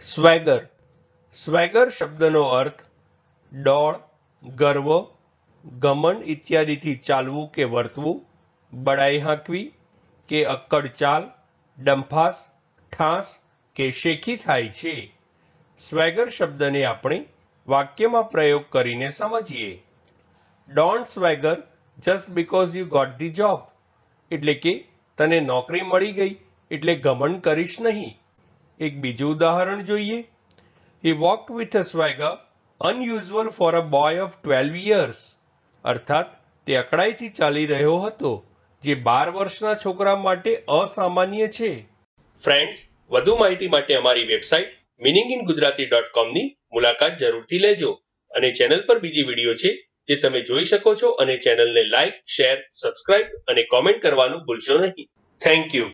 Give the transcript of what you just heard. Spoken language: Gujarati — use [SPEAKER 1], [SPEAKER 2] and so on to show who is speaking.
[SPEAKER 1] સ્વેગર. સ્વેગર શબ્દનો અર્થ ડોળ, ગર્વ, ગમન ઇત્યાદિથી ચાલવું કે વર્તવું, બડાઈ હાંકવી કે અક્કડ ચાલ, ડંફાસ, ઠાસ કે શેખી થાય છે. સ્વેગર શબ્દને આપણે વાક્યમાં પ્રયોગ કરીને સમજીએ. Don't swagger just because you got the job એટલે કે તને નોકરી મળી ગઈ, એટલે ઘમંડ કરીશ નહીં. એક બીજું ઉદાહરણ જોઈએ. He walked with a swagger unusual for a boy of twelve years અર્થાત, તે અકળાઈથી ચાલી રહ્યો હતો, જે બાર વર્ષના છોકરા માટે અસામાન્ય છે. ફ્રેન્ડ્સ વધુ માહિતી માટે અમારી website meaning in Gujarati dot કોમની મુલાકાત જરૂરથી લેજો. અને ચેનલ પર બીજી વીડિયો છે, જે તમે જોઈ શકો છો અને ચેનલને લાઇક શેર, સબસ્ક્રાઇબ અને કોમેન્ટ કરવાનું ભૂલશો નહીં. Thank you